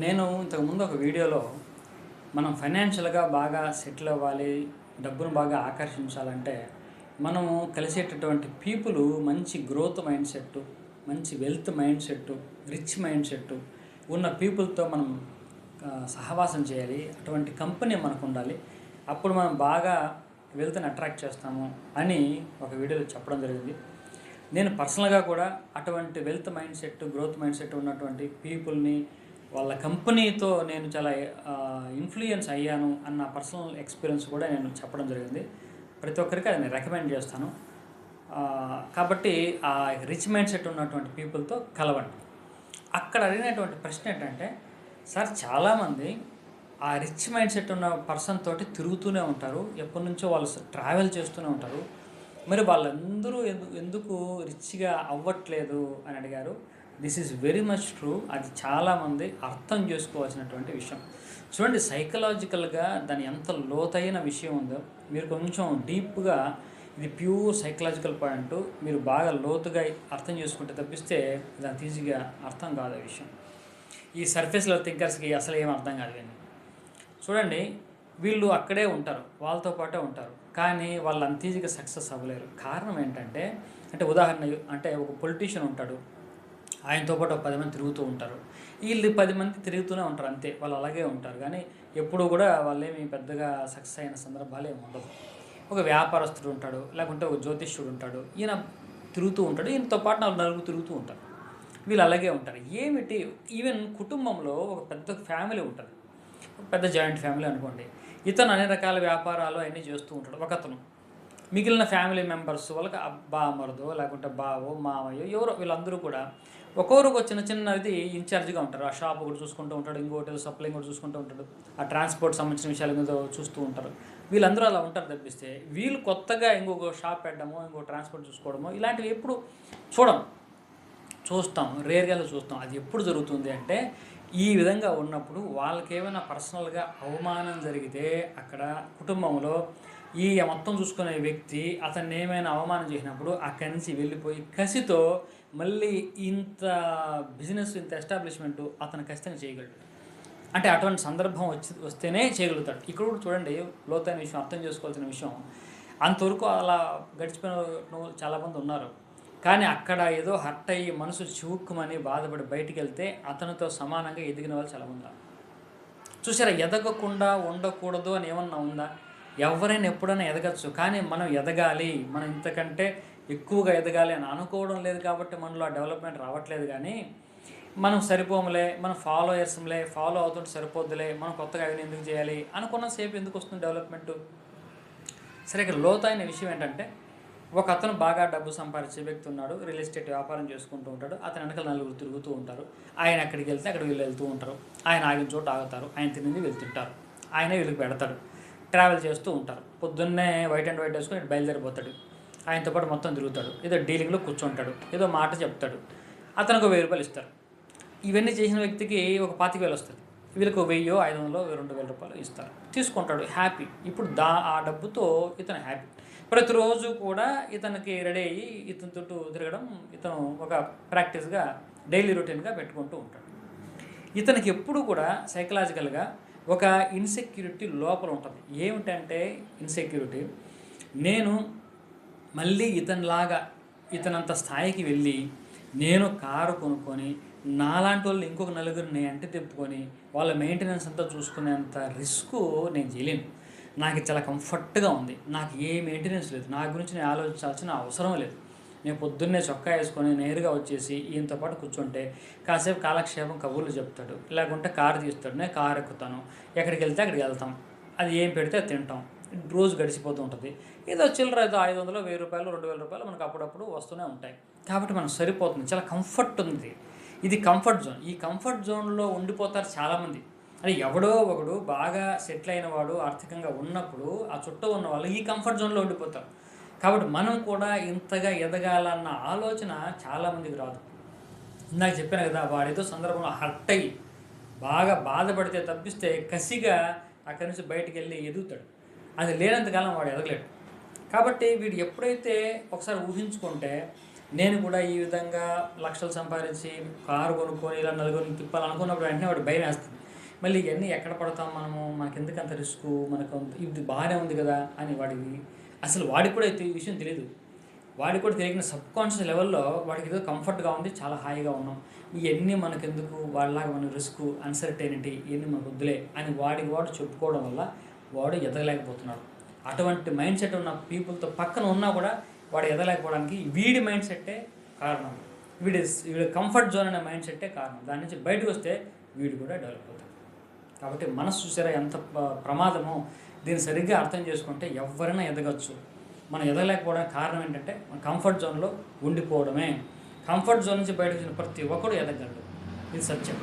నేను ఇంతకుముందు ఒక వీడియోలో మనం ఫైనాన్షియల్గా బాగా సెటిల్ అవ్వాలి డబ్బును బాగా ఆకర్షించాలంటే మనము కలిసేటటువంటి పీపుల్ మంచి గ్రోత్ మైండ్ సెట్ మంచి wealth mindset rich mindset ఉన్న పీపుల్తో మనం సహవాసం చేయాలి. అటువంటి కంపెనీ మనకు ఉండాలి. అప్పుడు మనం బాగా వెల్త్ని అట్రాక్ట్ చేస్తాము అని ఒక వీడియోలో చెప్పడం జరిగింది. నేను పర్సనల్గా కూడా అటువంటి wealth mindset growth mindset ఉన్నటువంటి పీపుల్ని వాళ్ళ కంపెనీతో నేను చాలా ఇన్ఫ్లుయెన్స్ అయ్యాను అన్న పర్సనల్ ఎక్స్పీరియన్స్ కూడా నేను చెప్పడం జరిగింది. ప్రతి ఒక్కరికి అది నేను రికమెండ్ చేస్తాను. కాబట్టి ఆ రిచ్ మైండ్ సెట్ ఉన్నటువంటి పీపుల్తో కలవండి. అక్కడ అడిగినటువంటి ప్రశ్న ఏంటంటే సార్ చాలామంది ఆ రిచ్ మైండ్ సెట్ ఉన్న పర్సన్ తోటి తిరుగుతూనే ఉంటారు. ఎప్పటి నుంచో వాళ్ళు ట్రావెల్ చేస్తూనే ఉంటారు. మరి వాళ్ళందరూ ఎందుకు ఎందుకు రిచ్గా అవ్వట్లేదు? అని అడిగారు. This is very much true. అది చాలామంది అర్థం చేసుకోవాల్సినటువంటి విషయం. చూడండి సైకలాజికల్గా దాని ఎంత లోతైన విషయం ఉందో మీరు కొంచెం డీప్గా ఇది ప్యూర్ సైకలాజికల్ పాయింట్. మీరు బాగా లోతుగా అర్థం చేసుకుంటే తప్పిస్తే దాని ఈజీగా అర్థం కాదు ఆ విషయం. ఈ సర్ఫేస్లో థింకర్స్కి అసలు ఏం అర్థం కాదు చూడండి వీళ్ళు అక్కడే ఉంటారు వాళ్ళతో పాటే ఉంటారు కానీ వాళ్ళు అంత ఈజీగా సక్సెస్ అవ్వలేరు. కారణం ఏంటంటే అంటే ఉదాహరణ అంటే ఒక పొలిటీషియన్ ఉంటాడు ఆయనతో పాటు ఒక పది మంది తిరుగుతూ ఉంటారు. వీళ్ళు పది మంది తిరుగుతూనే ఉంటారు అంతే. వాళ్ళు అలాగే ఉంటారు. కానీ ఎప్పుడూ కూడా వాళ్ళేమి పెద్దగా సక్సెస్ అయిన సందర్భాలు ఏమి ఉండదు ఒక వ్యాపారస్తుడు ఉంటాడు లేకుంటే ఒక జ్యోతిష్యుడు ఉంటాడు. ఈయన తిరుగుతూ ఉంటాడు ఈయనతో పాటు నాలుగు నలుగురు తిరుగుతూ ఉంటారు. వీళ్ళు అలాగే ఉంటారు. ఏమిటి? ఈవెన్ కుటుంబంలో ఒక పెద్ద ఫ్యామిలీ ఉంటుంది. ఒక పెద్ద జాయింట్ ఫ్యామిలీ అనుకోండి. ఇతను అన్ని రకాల వ్యాపారాలు అన్నీ చేస్తూ ఉంటాడు. ఒకతను మిగిలిన ఫ్యామిలీ మెంబర్స్ వాళ్ళకి బామరదో లేకుంటే బావో మామయ్యో ఎవరో వీళ్ళందరూ కూడా ఒక్కొక్కరికి చిన్న చిన్నది ఇన్ఛార్జ్గా ఉంటారు. ఆ షాప్ ఒకటి చూసుకుంటూ ఉంటాడు ఇంకోటి సప్లై కూడా చూసుకుంటూ ఉంటాడు. ఆ ట్రాన్స్పోర్ట్ సంబంధించిన విషయాల మీద చూస్తూ ఉంటారు. వీళ్ళందరూ అలా ఉంటారు తప్పిస్తే వీళ్ళు కొత్తగా ఇంకొక షాప్ పెట్టడమో ఇంకో ట్రాన్స్పోర్ట్ చూసుకోవడమో ఇలాంటివి ఎప్పుడు చూడం. చూస్తాం రేర్గా చూస్తాం. అది ఎప్పుడు జరుగుతుంది అంటే ఈ విధంగా ఉన్నప్పుడు వాళ్ళకేమైనా పర్సనల్గా అవమానం జరిగితే అక్కడ కుటుంబంలో ఈ మొత్తం చూసుకునే వ్యక్తి అతన్ని ఏమైనా అవమానం చేసినప్పుడు అక్కడి నుంచి వెళ్ళిపోయి కసితో మళ్ళీ ఇంత బిజినెస్ ఇంత ఎస్టాబ్లిష్మెంట్ అతను ఖచ్చితంగా చేయగలడు అంటే అటువంటి సందర్భం వచ్చి వస్తేనే చేయగలుగుతాడు. ఇక్కడ కూడా చూడండి లోతైన విషయం అర్థం చేసుకోవాల్సిన విషయం. అంతవరకు అలా గడిచిపోయిన వాళ్ళు చాలామంది ఉన్నారు. కానీ అక్కడ ఏదో హర్ట్ అయ్యి మనసు చివుక్కుమని బాధపడి బయటికి వెళ్తే అతనితో సమానంగా ఎదిగిన వాళ్ళు చాలామంది చూసారా ఎదగకుండా ఉండకూడదు అని ఏమన్నా ఉందా? ఎవరైనా ఎప్పుడైనా ఎదగచ్చు. కానీ మనం ఎదగాలి. మనం ఇంతకంటే ఎక్కువగా ఎదగాలి అని అనుకోవడం లేదు కాబట్టి మనలో ఆ డెవలప్మెంట్ రావట్లేదు కానీ మనం సరిపోములే మనం ఫాలోయర్స్లే ఫాలో అవుతుంటే సరిపోద్దులే మనం కొత్తగా అవి ఎందుకు చేయాలి అనుకున్న సేపు ఎందుకు వస్తుంది డెవలప్మెంట్? సరే ఇక్కడ లోతైన విషయం ఏంటంటే ఒక అతను బాగా డబ్బు సంపాదించే వ్యక్తి ఉన్నాడు. రియల్ ఎస్టేట్ వ్యాపారం చేసుకుంటూ ఉంటాడు. అతని వెనకాల నలుగురు తిరుగుతూ ఉంటారు. ఆయన అక్కడికి వెళ్తే అక్కడ వీళ్ళు వెళ్తూ ఉంటారు. ఆయన ఆగిన చోట ఆగుతారు. ఆయన తినింది వెళ్తుంటారు. ఆయన వీళ్ళకి పెడతాడు. ట్రావెల్ చేస్తూ ఉంటారు. పొద్దున్నే వైట్ అండ్ వైట్ వేసుకొని బయలుదేరిపోతాడు. ఆయనతో పాటు మొత్తం తిరుగుతాడు. ఏదో డీలింగ్లో కూర్చుంటాడు. ఏదో మాట చెప్తాడు. అతనికి వెయ్యి రూపాయలు ఇస్తారు. ఇవన్నీ చేసిన వ్యక్తికి ఒక పాతిక వేలు వస్తుంది. వీళ్ళకి ఒక వెయ్యో ఐదు వందలో రెండు వేల రూపాయలు ఇస్తారు. తీసుకుంటాడు. హ్యాపీ. ఇప్పుడు దా ఆ డబ్బుతో ఇతను హ్యాపీ. ప్రతిరోజు కూడా ఇతనికి రెడీ అయ్యి ఇతని చుట్టూ తిరగడం ఇతను ఒక ప్రాక్టీస్గా డైలీ రొటీన్గా పెట్టుకుంటూ ఉంటాడు. ఇతనికి ఎప్పుడు కూడా సైకలాజికల్గా ఒక ఇన్సెక్యూరిటీ లోపల ఉంటుంది. ఏమిటంటే ఇన్సెక్యూరిటీ నేను మళ్ళీ ఇతనిలాగా ఇతనంత స్థాయికి వెళ్ళి నేను కారు కొనుక్కొని నాలాంటి వాళ్ళు ఇంకొక నలుగురిని అంటే తెప్పుకొని వాళ్ళ మెయింటెనెన్స్ అంతా చూసుకునేంత రిస్క్ నేను చేయలేను. నాకు చాలా కంఫర్ట్గా ఉంది. నాకు ఏ మెయింటెనెన్స్ లేదు. నా గురించి నేను ఆలోచించాల్సిన అవసరం లేదు. నేను పొద్దున్నే చొక్కా వేసుకొని నేరుగా వచ్చేసి ఈయనతో పాటు కూర్చుంటే కాసేపు కాలక్షేపం కబుర్లు చెప్తాడు. లేకుంటే కారు తీస్తాడు. నేను కారు ఎక్కుతాను. ఎక్కడికి వెళ్తే అక్కడికి వెళ్తాం. అది ఏం పెడితే అది తింటాం. రోజు గడిచిపోతూ ఉంటుంది. ఏదో చిల్లర ఏదో ఐదు వందలు వెయ్యి రూపాయలు రెండు వేల రూపాయలు మనకు అప్పుడప్పుడు వస్తూనే ఉంటాయి. కాబట్టి మనకు సరిపోతుంది. చాలా కంఫర్ట్ ఉంది. ఇది కంఫర్ట్ జోన్ ఈ కంఫర్ట్ జోన్లో ఉండిపోతారు చాలామంది. అది ఎవడో ఒకడు బాగా సెటిల్ అయిన వాడు ఆర్థికంగా ఉన్నప్పుడు ఆ చుట్టూ ఉన్న వాళ్ళు ఈ కంఫర్ట్ జోన్లో ఉండిపోతారు. కాబట్టి మనం కూడా ఇంతగా ఎదగాలన్న ఆలోచన చాలామందికి రాదు. ఇందాక చెప్పాను కదా వాడేదో సందర్భంలో హర్ట్ అయ్యి బాగా బాధపడితే తప్పిస్తే కసిగా అక్కడి నుంచి బయటికి వెళ్ళి ఎదుగుతాడు. అది లేనంతకాలం వాడు ఎదగలేడు. కాబట్టి వీడు ఎప్పుడైతే ఒకసారి ఊహించుకుంటే నేను కూడా ఈ విధంగా లక్షలు సంపాదించి కారు కొనుక్కొని ఇలా నలుగురిని తిప్పాలనుకున్నప్పుడు వెంటనే వాడు భయం వేస్తుంది. మళ్ళీ ఇవన్నీ ఎక్కడ పడతాం మనము? మనకెందుకు అంత రిస్క్? మనకు ఇది బాగానే ఉంది కదా అని వాడికి అసలు వాడికి కూడా ఈ విషయం తెలియదు వాడికి కూడా తెలియని సబ్ కాన్షియస్ లెవెల్లో వాడికి ఏదో కంఫర్ట్గా ఉంది చాలా హాయిగా ఉన్నాం. ఇవన్నీ మనకెందుకు? వాళ్ళలాగా మన రిస్క్ అన్సర్టైనిటీ ఇవన్నీ మనకు వద్దులే అని వాడికి వాడు చెప్పుకోవడం వల్ల వాడు ఎదగలేకపోతున్నాడు. అటువంటి మైండ్ సెట్ ఉన్న పీపుల్తో పక్కన ఉన్నా కూడా వాడు ఎదగలేకపోవడానికి వీడి మైండ్ సెట్టే కారణం. వీడి వీడి కంఫర్ట్ జోన్ అనే మైండ్ సెట్టే కారణం. దాని నుంచి బయటకు వస్తే వీడు కూడా డెవలప్ అవుతాడు. కాబట్టి మనసు చూసారా ఎంత ప్రమాదమో దీన్ని సరిగ్గా అర్థం చేసుకుంటే ఎవరైనా ఎదగచ్చు. మనం ఎదగలేకపోవడానికి కారణం ఏంటంటే మన కంఫర్ట్ జోన్లో ఉండిపోవడమే. కంఫర్ట్ జోన్ నుంచి బయటకు వచ్చిన ప్రతి ఒక్కడు ఎదగలడు ఇది సత్యం.